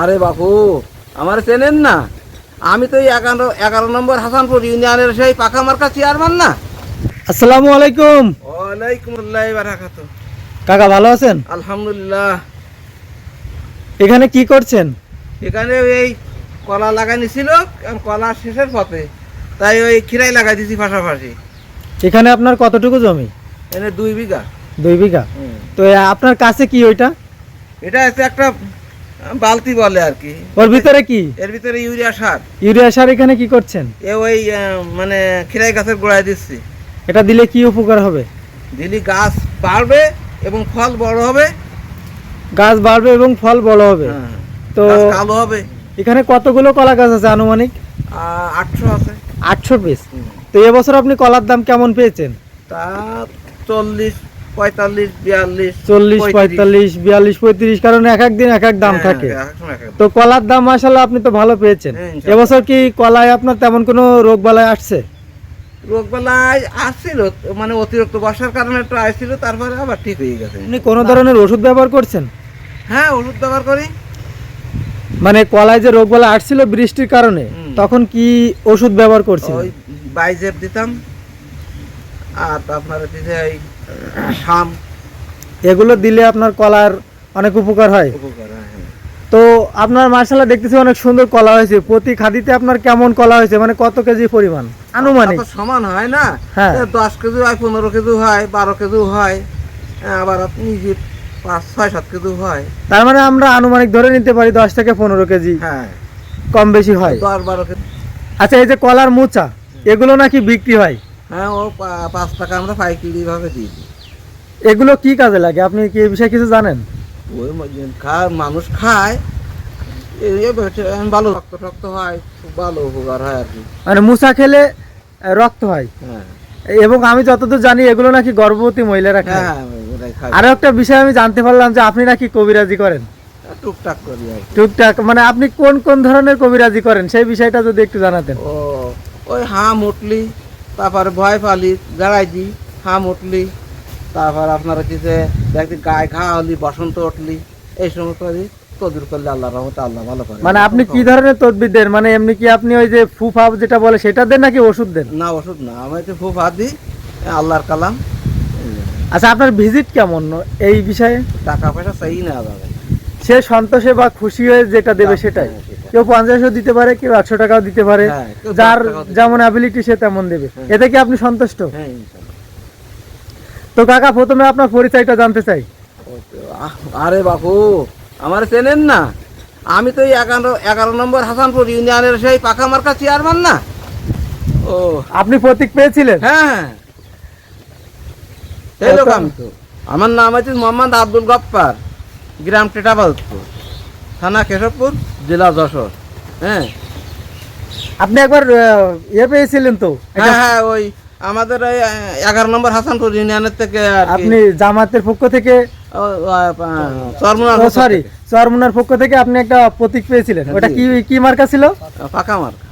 আরে বাপু আমার চেনেন না। আমি তো এগারো এগারো নম্বর হাসানপুর ইউনিয়নের সেই পাকা মার্কা চেয়ারম্যান না। আসসালামু আলাইকুম। ওয়ালাইকুম আল্লাহ বারাকাতু। কাকা ভালো আছেন? আলহামদুলিল্লাহ। এখানে কি করছেন? এখানে এই কলা লাগানি ছিল এখন কলা শেষের পথে। তাই ওই খিরাই লাগাই দিছি পাশাপাশি। এখানে আপনার কতটুকু জমি? এনে দুই বিঘা। দুই বিঘা। তো আপনার কাছে কি ওইটা? এটা একটা বালতি বলে আর কি। ওর ভিতরে কি? এর ভিতরে ইউরিয়া সার। ইউরিয়া সার এখানে কি করছেন? এ ওই মানে খিরাই গাছের গোড়ায় দিচ্ছি। এটা দিলে কি উপকার হবে? দিলে গাছ বাড়বে এবং ফল বড় হবে। গাছ বাড়বে এবং ফল বড় হবে। হ্যাঁ, তো কালো হবে। এখানে কতগুলো কলা গাছ আছে আনুমানিক? আটশো আছে। আটশো পিস তো এবছর আপনি কলার দাম কেমন পেয়েছেন? তা চল্লিশ পঁয়তাল্লিশ বিয়াল্লিশ চল্লিশ পঁয়তাল্লিশ বিয়াল্লিশ পঁয়ত্রিশ কারণ এক এক দিন এক এক দাম হ্যাঁ, থাকে। তো কলার দাম মাসাল্লাহ আপনি তো ভালো পেয়েছেন। হ্যাঁ, এবছর কি কলায় আপনার তেমন কোনো রোগ বালাই আসছে? রোগবেলায় আসছিল মানে অতিরিক্ত বর্ষার কারণে একটু আসছিল তারপরে আবার ঠিক হয়ে গেছে। আপনি কোনো ধরনের ওষুধ ব্যবহার করছেন? হ্যাঁ ওষুধ ব্যবহার করি। মানে কলায় যে রোগ বালাই আসছিল বৃষ্টির কারণে তখন কি ওষুধ ব্যবহার করছিল ওই বাইজেপ দিতাম আর আপনার ওই শাম এগুলো দিলে আপনার কলার অনেক উপকার হয়। উপকার হয়। তো আপনার মার্শাল্লাহ দেখতেছি অনেক সুন্দর কলা হয়েছে। প্রতি খাদিতে আপনার কেমন কলা হয়েছে? মানে কত কেজি পরিমাণ? আনুমানিক। সমান হয় না? হ্যাঁ। দশ কেজি হয় পনেরো কেজি হয় বারো কেজি হয় হ্যাঁ, আবার আপনি যে পাঁচ ছয় সাত কেজি হয়। তার মানে আমরা আনুমানিক ধরে নিতে পারি দশ থেকে পনেরো কেজি হ্যাঁ। কম বেশি হয়। দশ বারো কেজি। আচ্ছা এই যে কলার মোচা এগুলো নাকি বিক্রি হয়? হ্যাঁ ও পাঁচ টাকা আমরা পাইকারি ভাবে দিই। এগুলো কি কাজে লাগে? আপনি কি এই বিষয়ে কিছু জানেন? ওই মানুষ খায় ভালো রক্ত টক্ত হয় খুব ভালো উপকার হয় আর কি। মানে মুসা খেলে রক্ত হয়? হ্যাঁ। এবং আমি যতদূর জানি এগুলো নাকি গর্ভবতী মহিলারা খায়। হ্যাঁ ওরাই আরও একটা বিষয় আমি জানতে পারলাম যে আপনি নাকি কবিরাজি করেন? টুকটাক করি টুকটাক মানে আপনি কোন কোন ধরনের কবিরাজি করেন? সেই বিষয়টা যদি একটু জানাতেন। ও ওই হাম উঠলি তারপরে ভয় পালি গাড়াই দিই হাম উঠলি। তারপর আপনার হচ্ছে দেখি গায়ে ঘা হলি বসন্ত উঠলি। এই সমস্ত তদুর করলে আল্লাহ রহমতে আল্লাহ ভালো করে। মানে আপনি কি ধরনের তদবির দেন? মানে এমনি কি আপনি ওই যে ফুফা যেটা বলে সেটা দেন নাকি ওষুধ দেন? না ওষুধ না। আমি খুব হাত দিই আল্লাহর কালাম। আচ্ছা আপনার ভিজিট কেমন এই বিষয়ে? টাকা পয়সা চাই না যাবে। সে সন্তোষে বা খুশি হয়ে যেটা দেবে সেটাই। কেউ পঞ্চাশও দিতে পারে কেউ একশো টাকাও দিতে পারে। হ্যাঁ, যার যেমন অ্যাবিলিটি সে তেমন দেবে। হ্যাঁ। এতে কি আপনি সন্তুষ্ট? হ্যাঁ তো কাকা প্রথমে আপনার পরিচয়টা জানতে চাই। আরে বাপু আমার চেনেন না? আমি তো এগারো এগারো নম্বর হাসানপুর ইউনিয়নের সেই পাকা মার্কা চেয়ারম্যান না? ও। আপনি প্রতীক পেয়েছিলেন? হ্যাঁ সেই লোক আমি তো আমার নাম হচ্ছে মোহাম্মদ আব্দুল গপ্পার গ্রাম টেটাবাদপুর থানা কেশবপুর জেলা যশোর। হ্যাঁ। আপনি একবার ইয়ে পেয়েছিলেন তো? হ্যাঁ হ্যাঁ ওই আমাদের ওই এগারো নম্বর হাসানপুর ইউনিয়নের থেকে আপনি জামাতের পক্ষ থেকে? সরি চরমুনার পক্ষ থেকে। আপনি একটা প্রতীক পেয়েছিলেন। ওটা কি কি মার্কা ছিল? পাকা মার্কা।